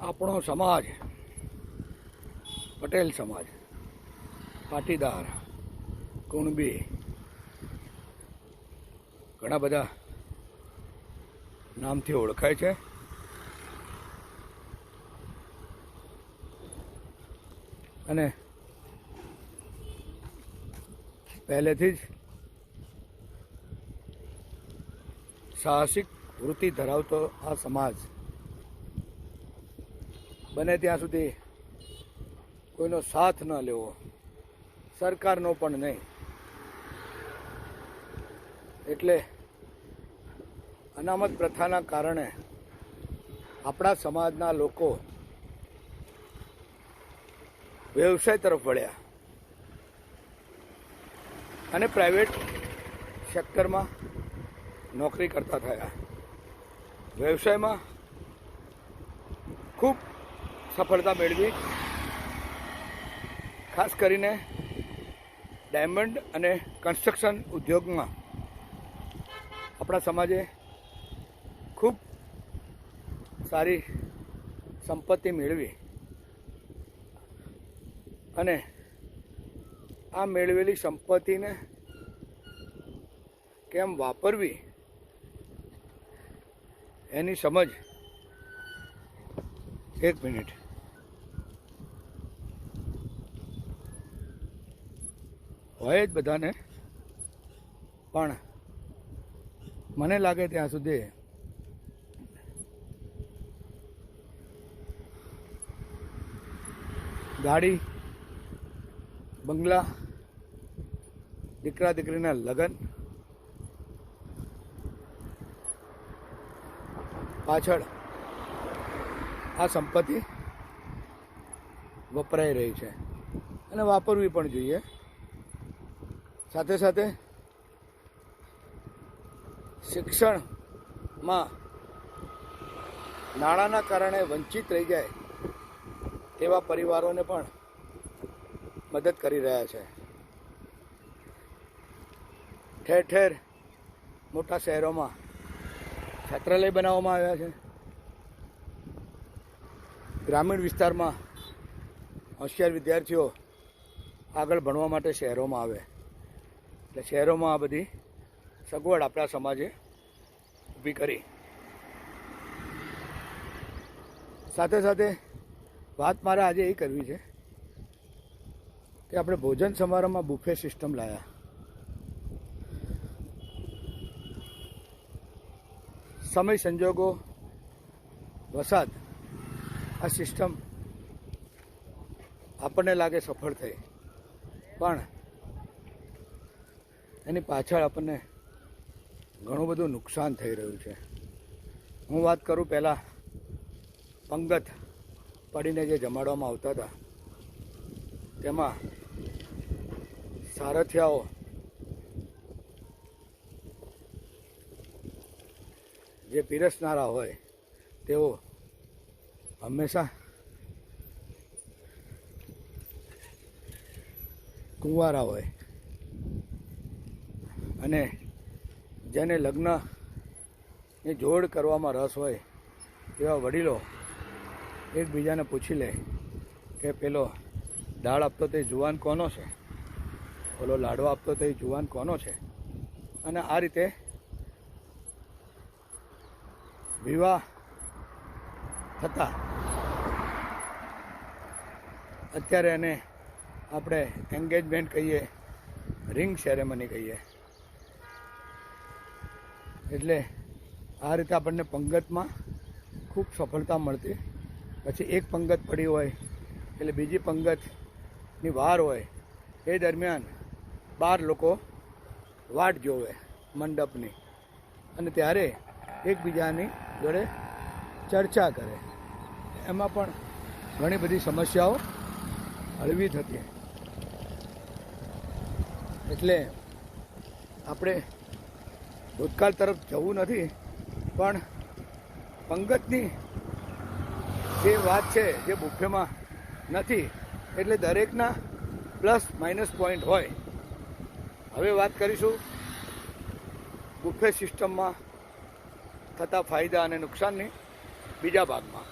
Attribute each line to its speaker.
Speaker 1: આપણો સમાજ, પટેલ સમાજ, પાટીદાર, કુણબી, ઘણા બધા નામથી ઓળખાય છે. અને પહેલેથી જ સાહસિક વૃત્તિ ધરાવતો આ સમાજ બને ત્યાં સુધી કોઈનો સાથ ન લેવો. સરકારનો પણ નહીં. એટલે અનામત પ્રથાના કારણે આપણા સમાજના લોકો વ્યવસાય તરફ વળ્યા. અને પ્રાઇવેટ સેક્ટરમાં નોકરી કરતા થયા. વ્યવસાયમાં ખૂબ સફળતા મેળવી. ખાસ કરીને ડાયમંડ અને કન્સ્ટ્રક્શન ઉદ્યોગમાં આપણા સમાજે ખૂબ સારી સંપત્તિ મેળવી અને આ મેળવેલી સંપત્તિને કેમ વાપરવી એની સમજ એક મિનિટ. હોય જ બધાને. પણ મને લાગે ત્યાં સુધી ગાડી, બંગલા દીકરા દીકરીના લગ્ન, પાછળ આ સંપત્તિ વપરાઈ રહી છે. અને વાપરવી પણ જોઈએ. સાથે સાથે શિક્ષણમાં નાણાંના કારણે વંચિત રહી જાય તેવા પરિવારોને પણ મદદ કરી રહ્યા છે. ઠેર ઠેર મોટા શહેરોમાં છાત્રાલય બનાવવામાં આવ્યા છે. ગ્રામીણ વિસ્તારમાં હોશિયાર વિદ્યાર્થીઓ આગળ ભણવા માટે શહેરોમાં આવે. એટલે શહેરોમાં આ બધી સગવડ આપણા સમાજે ઊભી કરી. સાથે સાથે વાત મારે આજે એ કરવી છે કે આપણે ભોજન સમારંભમાં બુફે સિસ્ટમ લાયા. સમય સંજોગો વસાદ આ સિસ્ટમ આપણને લાગે સફળ થઈ. પણ એની પાછળ આપણને ઘણું બધું નુકસાન થઈ રહ્યું છે. હું વાત કરું પહેલાં પંગત પડીને જે જમાડવામાં આવતા હતા, તેમાં સારથિયાઓ જે પીરસનારા હોય, તેઓ હંમેશા કુંવારા હોય. અને જેને લગ્નની જોડ કરવામાં રસ હોય એવા વડીલો એકબીજાને પૂછી લે કે પેલો, દાળ આપતો તે જુવાન કોનો છે? પેલો લાડવો આપતો તે જુવાન કોનો છે? અને આ રીતે વિવાહ થતા. અત્યારે એને આપણે એન્ગેજમેન્ટ કહીએ રિંગ સેરેમની કહીએ. એટલે આ રીતે આપણને પંગતમાં ખૂબ સફળતા મળતી. પછી એક પંગત પડી હોય, એટલે બીજી પંગતની વાર હોય, એ દરમિયાન બાર લોકો વાટ જોવે મંડપની. અને ત્યારે એકબીજાની જોડે ચર્ચા કરે. એમાં પણ ઘણી બધી સમસ્યાઓ હળવી થતી. એટલે આપણે ભૂતકાળ તરફ જવું નથી, પણ પંગતની જે વાત છે, જે બુફેમાં નથી, એટલે દરેકના પ્લસ માઇનસ પોઈન્ટ હોય. હવે વાત કરીશું બુફે સિસ્ટમમાં થતા ફાયદા અને નુકસાનની બીજા ભાગમાં.